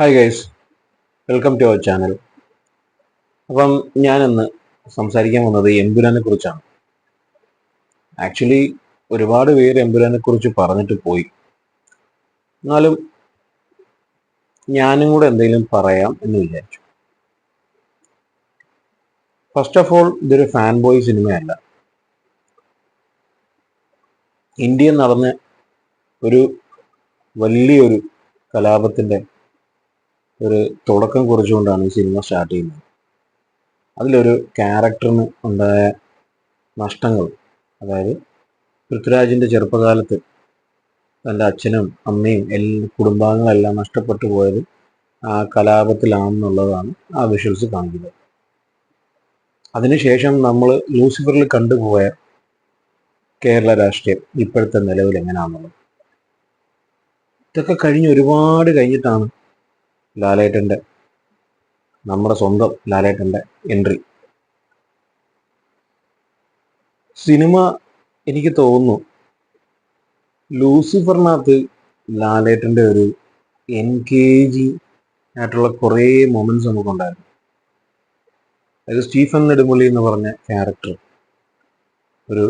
Hi guys welcome to our channel അപ്പം ഞാനിന്ന് സംസാരിക്കാൻ വന്നത് എമ്പുരാനെ കുറിച്ചാണ്. ആക്ച്വലി ഒരുപാട് പേര് എമ്പുരാനെ കുറിച്ച് പറഞ്ഞിട്ട് പോയി. എന്നാലും ഞാനും കൂടെ എന്തെങ്കിലും പറയാം എന്ന് വിചാരിച്ചു. ഫസ്റ്റ് ഓഫ് ഓൾ ഇതൊരു ഫാൻ ബോയ് സിനിമയല്ല. ഇന്ത്യയിൽ നടന്ന ഒരു വലിയൊരു കലാപത്തിന്റെ ഒരു തുടക്കം കുറിച്ചുകൊണ്ടാണ് ഈ സിനിമ സ്റ്റാർട്ട് ചെയ്യുന്നത്. അതിലൊരു ക്യാരക്ടറിന് ഉണ്ടായ നഷ്ടങ്ങൾ അതായത് പൃഥ്വിരാജിന്റെ ചെറുപ്പകാലത്ത് തന്റെ അച്ഛനും അമ്മയും എല്ലാ കുടുംബാംഗങ്ങളെല്ലാം നഷ്ടപ്പെട്ടു പോയത് ആ കലാപത്തിലാണെന്നുള്ളതാണ് ആ വിഷ്വൽസ് കാണിക്കുന്നത്. അതിനുശേഷം നമ്മൾ ലൂസിഫറിൽ കണ്ടുപോയ കേരള രാഷ്ട്രീയം ഇപ്പോഴത്തെ നിലവിൽ എങ്ങനെയാണെന്നുള്ളത് ഇതൊക്കെ കഴിഞ്ഞ് ഒരുപാട് കഴിഞ്ഞിട്ടാണ് ലാലേട്ടന്റെ നമ്മുടെ സ്വന്തം ലാലേട്ടന്റെ എൻട്രി സിനിമ എനിക്ക് തോന്നുന്നു ലൂസിഫറിനകത്ത് ലാലേട്ടന്റെ ഒരു എൻഗേജിങ് ആയിട്ടുള്ള കുറേ മൊമെന്റ്സ് നമുക്കുണ്ടായിരുന്നു. അതായത് സ്റ്റീഫൻ നെടുമുള്ളി എന്ന് പറഞ്ഞ ക്യാരക്ടർ ഒരു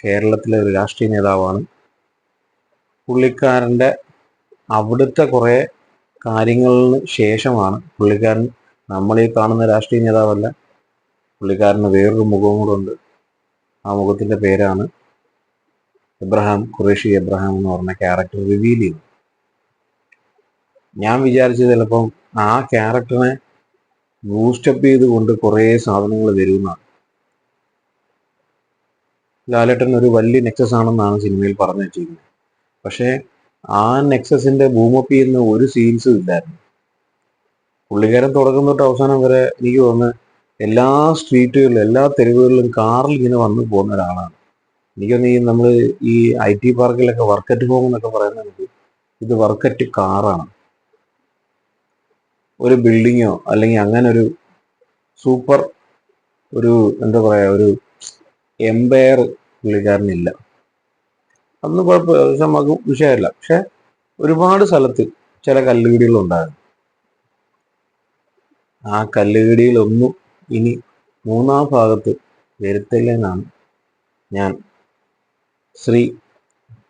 കേരളത്തിലെ ഒരു രാഷ്ട്രീയ നേതാവാണ്. പുള്ളിക്കാരന്റെ അവിടുത്തെ കുറേ കാര്യങ്ങളിന് ശേഷമാണ് പുള്ളിക്കാരൻ നമ്മൾ ഈ കാണുന്ന രാഷ്ട്രീയ നേതാവല്ല. പുള്ളിക്കാരന് വേറൊരു മുഖവും കൂടെ ഉണ്ട്. ആ മുഖത്തിന്റെ പേരാണ് എബ്രഹാം ഖുറേഷി എബ്രഹാം എന്ന് പറഞ്ഞ ക്യാരക്ടർ റിവീൽ ചെയ്തു. ഞാൻ വിചാരിച്ചത് ചിലപ്പം ആ ക്യാരക്ടറിനെ ബൂസ്റ്റപ്പ് ചെയ്തുകൊണ്ട് കുറേ സാധനങ്ങൾ വരുമെന്നാണ് ലാലേട്ടൻ ഒരു വലിയ നെക്സസ് ആണെന്നാണ് സിനിമയിൽ പറഞ്ഞു വെച്ചിരിക്കുന്നത് പക്ഷേ ആ നെക്സസിന്റെ ഭൂമപ്പ് ചെയ്യുന്ന ഒരു സീൻസും ഇല്ലായിരുന്നു. പുള്ളിക്കാരൻ തുടക്കം തൊട്ട് അവസാനം വരെ എനിക്ക് തോന്നുന്നു എല്ലാ സ്ട്രീറ്റുകളിലും എല്ലാ തെരുവുകളിലും കാറിൽ ഇങ്ങനെ വന്നു പോകുന്ന ഒരാളാണ്. എനിക്കൊന്ന് ഈ നമ്മൾ ഈ ഐ ടി പാർക്കിലൊക്കെ വർക്കറ്റ് ഹോം എന്നൊക്കെ പറയുന്നത് ഇത് വർക്കറ്റ് കാറാണ്. ഒരു ബിൽഡിങ്ങോ അല്ലെങ്കിൽ അങ്ങനെ ഒരു സൂപ്പർ ഒരു എന്താ പറയാ ഒരു എംപയർ പുള്ളിക്കാരനില്ല. അതൊന്നും കുഴപ്പമില്ല. പക്ഷെ നമുക്ക് വിഷയമല്ല. പക്ഷെ ഒരുപാട് സ്ഥലത്ത് ചില കല്ലുകടികളുണ്ടായിരുന്നു ആ കല്ലുകടികളൊന്നും ഇനി മൂന്നാം ഭാഗത്ത് വരുത്തില്ലെന്നാണ് ഞാൻ ശ്രീ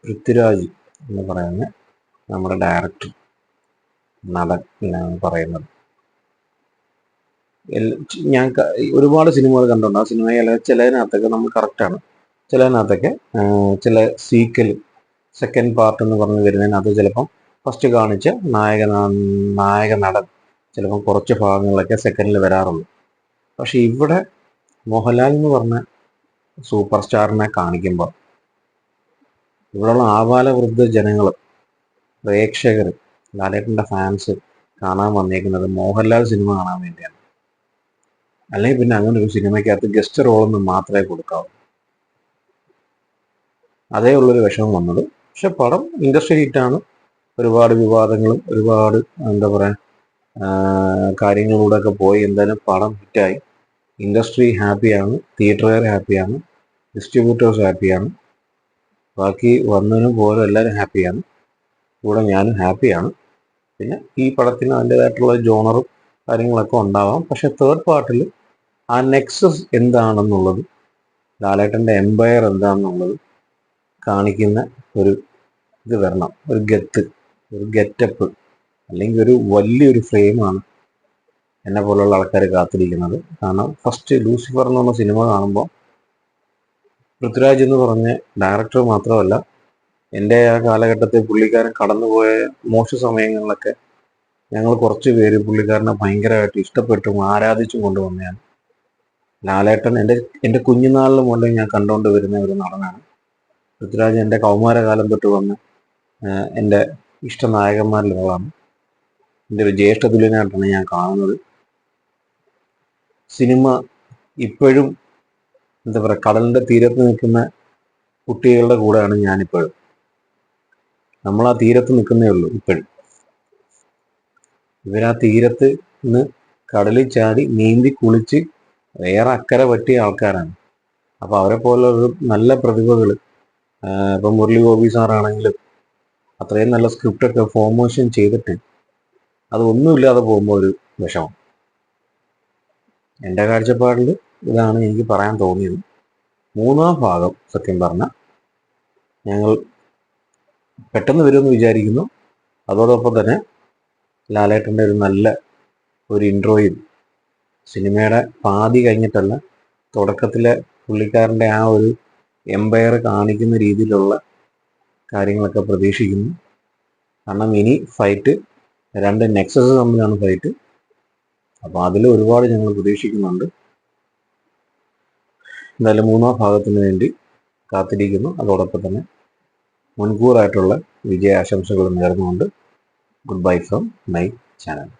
പൃഥ്വിരാജ് എന്ന് പറയുന്ന നമ്മുടെ ഡയറക്ടർ നടൻ എന്നാണ് പറയുന്നത് ഞാൻ ഒരുപാട് സിനിമകൾ കണ്ടിട്ടുണ്ട്. ആ സിനിമയിൽ ചിലതിനകത്തൊക്കെ നമ്മൾ കറക്റ്റാണ്. ചിലതിനകത്തൊക്കെ ചില സീക്കൽ സെക്കൻഡ് പാർട്ട് എന്ന് പറഞ്ഞ് വരുന്നതിനകത്ത് ചിലപ്പം ഫസ്റ്റ് കാണിച്ച നായക നായക നടൻ ചിലപ്പം കുറച്ച് ഭാഗങ്ങളിലൊക്കെ സെക്കൻഡിൽ വരാറുള്ളൂ. പക്ഷെ ഇവിടെ മോഹൻലാൽ എന്ന് പറഞ്ഞ സൂപ്പർ സ്റ്റാറിനെ കാണിക്കുമ്പോൾ ഇവിടെയുള്ള ആബാലവൃദ്ധ ജനങ്ങൾ പ്രേക്ഷകർ ലാലേട്ടന്റെ ഫാൻസ് കാണാൻ വന്നേക്കുന്നത് മോഹൻലാൽ സിനിമ കാണാൻ വേണ്ടിയാണ്. അല്ലെങ്കിൽ പിന്നെ അങ്ങനെ ഒരു സിനിമയ്ക്കകത്ത് ഗസ്റ്റ് റോളൊന്നും മാത്രമേ കൊടുക്കാവൂ. അതേ ഉള്ളൊരു വിഷമം വന്നത്. പക്ഷെ പടം ഇൻഡസ്ട്രി ഹിറ്റാണ് ഒരുപാട് വിവാദങ്ങളും ഒരുപാട് എന്താ പറയുക കാര്യങ്ങളിലൂടെ ഒക്കെ പോയി എന്തായാലും പടം ഹിറ്റായി. ഇൻഡസ്ട്രി ഹാപ്പിയാണ് തിയേറ്ററുകാർ ഹാപ്പിയാണ് ഡിസ്ട്രിബ്യൂട്ടേഴ്സ് ഹാപ്പിയാണ്. ബാക്കി വന്നതിനും പോലും എല്ലാവരും ഹാപ്പിയാണ്. കൂടെ ഞാനും ഹാപ്പിയാണ്. പിന്നെ ഈ പടത്തിന് അതിന്റെതായിട്ടുള്ള ജോണറും കാര്യങ്ങളൊക്കെ ഉണ്ടാവാം. പക്ഷെ തേർഡ് പാർട്ടിൽ ആ നെക്സസ് എന്താണെന്നുള്ളത് ലാലേട്ടന്റെ എംപയർ എന്താണെന്നുള്ളത് കാണിക്കുന്ന ഒരു ഇത് വരണം. ഒരു ഗത്ത് ഒരു ഗെറ്റപ്പ് അല്ലെങ്കിൽ ഒരു വലിയൊരു ഫ്രെയിമാണ് എന്നെ പോലുള്ള ആൾക്കാർ കാത്തിരിക്കുന്നത്. കാരണം ഫസ്റ്റ് ലൂസിഫർ എന്ന് പറഞ്ഞ സിനിമ കാണുമ്പോൾ പൃഥ്വിരാജ് എന്ന് പറഞ്ഞ ഡയറക്ടർ മാത്രമല്ല എന്റെ ആ കാലഘട്ടത്തിൽ പുള്ളിക്കാരൻ കടന്നുപോയ മോശ സമയങ്ങളിലൊക്കെ ഞങ്ങൾ കുറച്ച് പേര് പുള്ളിക്കാരനെ ഭയങ്കരമായിട്ട് ഇഷ്ടപ്പെട്ടും ആരാധിച്ചും കൊണ്ടുവന്നതാണ്. ലാലേട്ടൻ എന്റെ എന്റെ കുഞ്ഞുനാളിൽ മുതലേ ഞാൻ കണ്ടുകൊണ്ട് വരുന്ന ഒരു നടനാണ്. പൃഥ്വിരാജ് എന്റെ കൗമാരകാലം തൊട്ട് വന്ന് എന്റെ ഇഷ്ട നായകന്മാരിൽ ഒരാളാണ്. എന്റെ ഒരു ജ്യേഷ്ഠ തുല്യനായിട്ടാണ് ഞാൻ കാണുന്നത്. സിനിമ ഇപ്പോഴും എന്താ പറയുക കടലിന്റെ തീരത്ത് നിൽക്കുന്ന കുട്ടികളുടെ കൂടെയാണ് ഞാനിപ്പോഴും. നമ്മൾ ആ തീരത്ത് നിൽക്കുന്നേ ഉള്ളൂ ഇപ്പോഴും. ഇവരാ തീരത്ത് നിന്ന് കടലിൽ ചാടി നീന്തി കുളിച്ച് വേറെ അക്കരെ പറ്റിയ ആൾക്കാരാണ്. അപ്പോൾ അവരെ പോലുള്ള നല്ല പ്രതിഭകൾ ഇപ്പൊ മുരളി ഗോപി സാറാണെങ്കിലും അത്രയും നല്ല സ്ക്രിപ്റ്റ് ഒക്കെ ഫോർമേഷൻ ചെയ്തിട്ട് അതൊന്നുമില്ലാതെ പോകുമ്പോൾ ഒരു വിഷമം. എന്റെ കാഴ്ചപ്പാടിൽ ഇതാണ് എനിക്ക് പറയാൻ തോന്നിയത്. മൂന്നാം ഭാഗം സത്യം പറഞ്ഞ ഞങ്ങൾ പെട്ടെന്ന് വരുമെന്ന് വിചാരിക്കുന്നു. അതോടൊപ്പം തന്നെ ലാലേട്ടന്റെ ഒരു നല്ല ഒരു ഇൻട്രോയും സിനിമയുടെ പാതി കഴിഞ്ഞിട്ടല്ല തുടക്കത്തിലെ പുള്ളിക്കാരന്റെ ആ ഒരു എംപയർ കാണിക്കുന്ന രീതിയിലുള്ള കാര്യങ്ങളൊക്കെ പ്രതീക്ഷിക്കുന്നു. കാരണം ഇനി ഫൈറ്റ് രണ്ട് നെക്സസ് തമ്മിലാണ് ഫൈറ്റ് അപ്പോൾ അതിൽ ഒരുപാട് ഞങ്ങൾ പ്രതീക്ഷിക്കുന്നുണ്ട്. എന്തായാലും മൂന്നാം ഭാഗത്തിന് വേണ്ടി കാത്തിരിക്കുന്നു. അതോടൊപ്പം തന്നെ മുൻകൂറായിട്ടുള്ള വിജയ ആശംസകൾ നേർന്നുകൊണ്ട് good bye from my channel